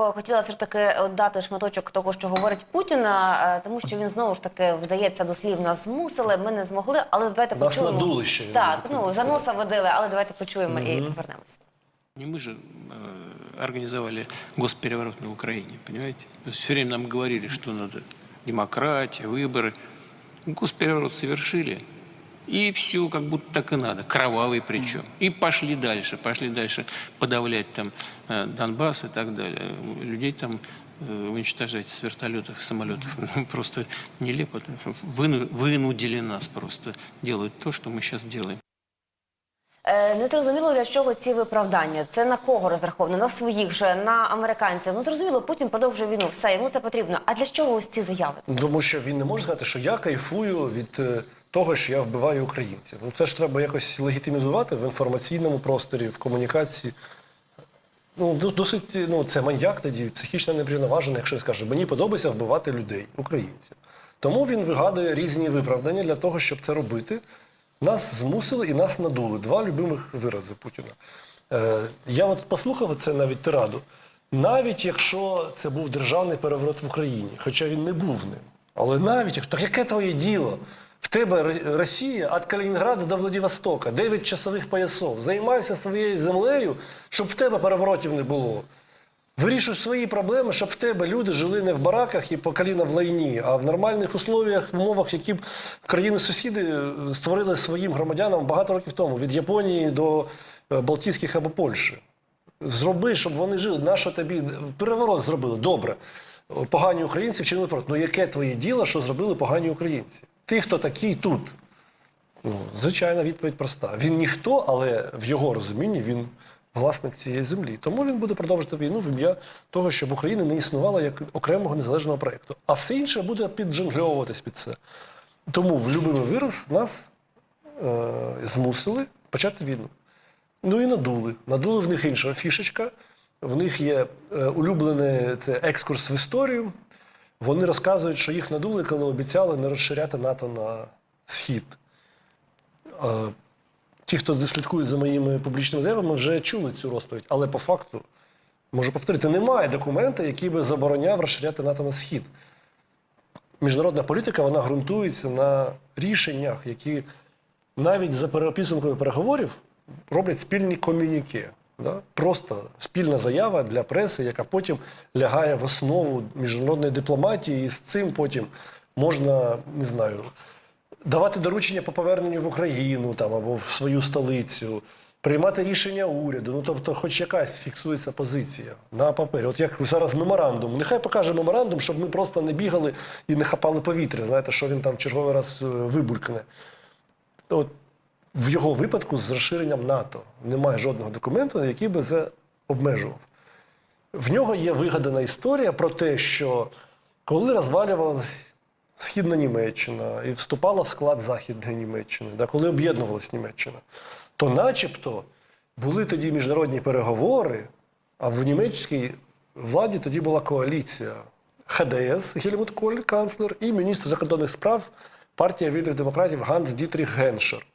б хотіла все ж таки от дати шматочок того, що говорить Путіна, е, тому що він знову ж таки вдається до слів нас змусили, ми не змогли, але давайте Нас почуємо. надули ще, він Так, буде ну за носа водили, але давайте почуємо і повернемося. Не мы же э, организовали госпереворот на Украине, понимаете? То есть все время нам говорили, что надо демократия, выборы. Госпереворот совершили, и все как будто так и надо, кровавый причем. И пошли дальше, пошли дальше подавлять там э, Донбасс и так далее. Людей там э, уничтожать с вертолетов и самолетов. Просто нелепо. Выну- Вынудили нас просто делать то, что мы сейчас делаем. Е, Не зрозуміло для чого ці виправдання. Це на кого розраховано? На своїх же, на американців. Ну зрозуміло, Путін продовжує війну. Все йому це потрібно. А для чого ось ці заяви? Тому що він не може сказати, що я кайфую від е, того, що я вбиваю українців. Ну це ж треба якось легітимізувати в інформаційному просторі, в комунікації. Ну, досить, ну, це маньяк тоді, психічно неврівноважений, якщо скаже, мені подобається вбивати людей, українців. Тому він вигадує різні виправдання для того, щоб це робити. Нас змусили і нас надули. Два любимих вирази Путіна. Е, я от послухав це навіть тираду. Навіть якщо це був державний переворот в Україні, хоча він не був ним. Але навіть так яке твоє діло? Тебе Росія від Калінінграда до Владивостока, 9 часових поясов. Займайся своєю землею, щоб в тебе переворотів не було. Вирішуй свої проблеми, щоб в тебе люди жили не в бараках і по коліна в лайні, а в нормальних условіях, в умовах, які б країни-сусіди е, створили своїм громадянам багато років тому, від Японії до е, Балтійських або Польщі. Зроби, щоб вони жили. Нащо тобі переворот зробили? Добре. Погані українці вчинили проти. Ну яке твоє діло, що зробили погані українці? Ти хто такий тут? Ну, звичайна відповідь проста. Він ніхто, але в його розумінні він власник цієї землі. Тому він буде продовжувати війну в ім'я того, щоб Україна не існувала як окремого незалежного проєкту. А все інше буде піджонгльовуватись під це. Тому в любимий вираз нас е, змусили почати війну. Ну і надули. Надули в них інша фішечка. В них є е, улюблений це екскурс в історію. Вони розказують, що їх надули, коли обіцяли не розширяти НАТО на схід. Ті, хто слідкує за моїми публічними заявами, вже чули цю розповідь. Але по факту, можу повторити, немає документа, який би забороняв розширяти НАТО на схід. Міжнародна політика вона ґрунтується на рішеннях, які навіть за переписанкою переговорів роблять спільні комюніке. Да? Просто спільна заява для преси, яка потім лягає в основу міжнародної дипломатії, і з цим потім можна, не знаю, давати доручення по поверненню в Україну там, або в свою столицю, приймати рішення уряду. Ну, тобто, хоч якась фіксується позиція на папері. От як зараз меморандум. Нехай покаже меморандум, щоб ми просто не бігали і не хапали повітря. Знаєте, що він там в черговий раз е, вибулькне. От в його випадку з розширенням НАТО немає жодного документу, який би це обмежував. В нього є вигадана історія про те, що коли розвалювалась Східна Німеччина і вступала в склад Західної Німеччини, да, коли об'єднувалась Німеччина, то начебто були тоді міжнародні переговори, а в німецькій владі тоді була коаліція ХДС Гельмут Коль, канцлер, і міністр закордонних справ партія вільних демократів Ганс Дітріх Геншер.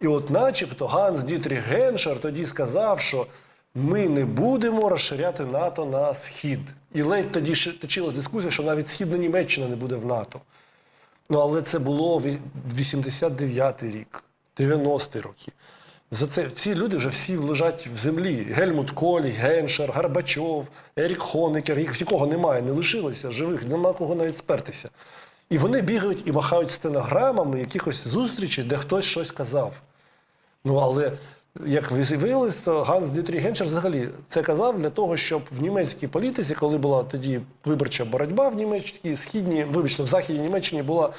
І от начебто Ганс Дітріх Геншер тоді сказав, що ми не будемо розширяти НАТО на схід. І ледь тоді точилась дискусія, що навіть Східна Німеччина не буде в НАТО. Ну, але це було ві- 89-й рік, 90-ті роки. За це ці люди вже всі лежать в землі. Гельмут Коль, Геншер, Горбачов, Ерік Хонекер. Їх нікого немає, не лишилося живих, нема кого навіть спертися. І вони бігають і махають стенограмами якихось зустрічей, де хтось щось казав. Ну, але як виявилось, то Ганс Дітріх Геншер взагалі це казав для того, щоб в німецькій політиці, коли була тоді виборча боротьба в німецькій східній, вибачте, в західній Німеччині була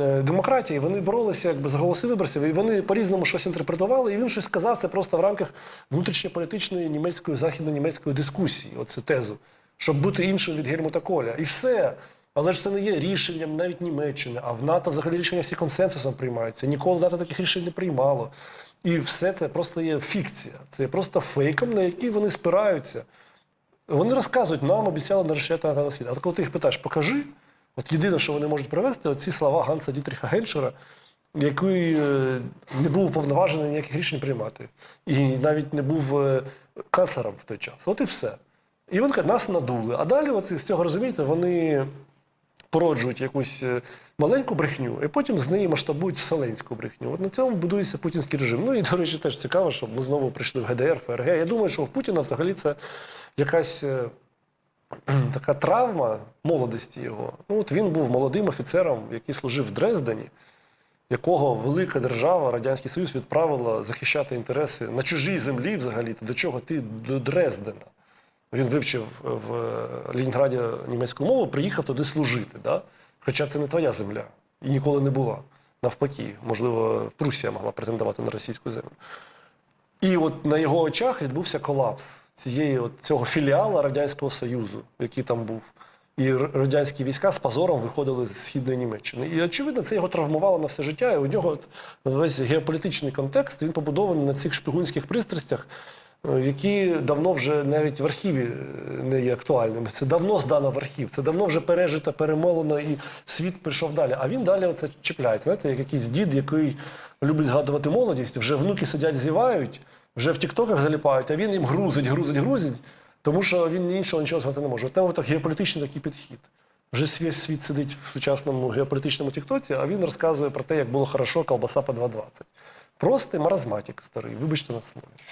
е, демократія, вони боролися якби за голоси виборців, і вони по-різному щось інтерпретували, і він щось сказав це просто в рамках внутрішньополітичної німецької західно-німецької дискусії, оце тезу, щоб бути іншим від Гельмута Коля. І все. Але ж це не є рішенням навіть Німеччини, а в НАТО взагалі рішення всі консенсусом приймаються. Ніколи НАТО таких рішень не приймало. І все це просто є фікція. Це є просто фейком, на який вони спираються. Вони розказують, нам обіцяли на світ. А коли ти їх питаєш, покажи. От єдине, що вони можуть привести, оці слова Ганса Дітріха Геншера, який е, не був уповноважений ніяких рішень приймати. І навіть не був е, канцлером в той час. От і все. І він каже, нас надули. А далі, от, з цього розумієте, вони породжують якусь е, маленьку брехню, і потім з неї масштабують вселенську брехню. От на цьому будується путінський режим. Ну і, до речі, теж цікаво, щоб ми знову прийшли в ГДР, ФРГ. Я думаю, що в Путіна взагалі це якась е, така травма молодості його. Ну, от він був молодим офіцером, який служив в Дрездені, якого велика держава, Радянський Союз, відправила захищати інтереси на чужій землі взагалі. До чого ти до Дрездена? Він вивчив в Ленінграді німецьку мову, приїхав туди служити. Да? Хоча це не твоя земля і ніколи не була. Навпаки, можливо, Прусія могла претендувати на російську землю. І от на його очах відбувся колапс цієї от, цього філіала Радянського Союзу, який там був. І радянські війська з позором виходили з східної Німеччини. І очевидно, це його травмувало на все життя. І у нього от весь геополітичний контекст він побудований на цих шпигунських пристрастях, е, які давно вже навіть в архіві е, не є актуальними. Це давно здано в архів, це давно вже пережито, перемолено, і світ пішов далі. А він далі оце чіпляється. Знаєте, як якийсь дід, який любить згадувати молодість, вже внуки сидять, зівають, вже в тіктоках заліпають, а він їм грузить, грузить, грузить, тому що він іншого нічого звати не може. От Там геополітичний такий підхід. Вже світ, світ сидить в сучасному геополітичному тіктоці, а він розказує про те, як було хорошо колбаса по 2,20. Простий маразматик старий, вибачте на слові.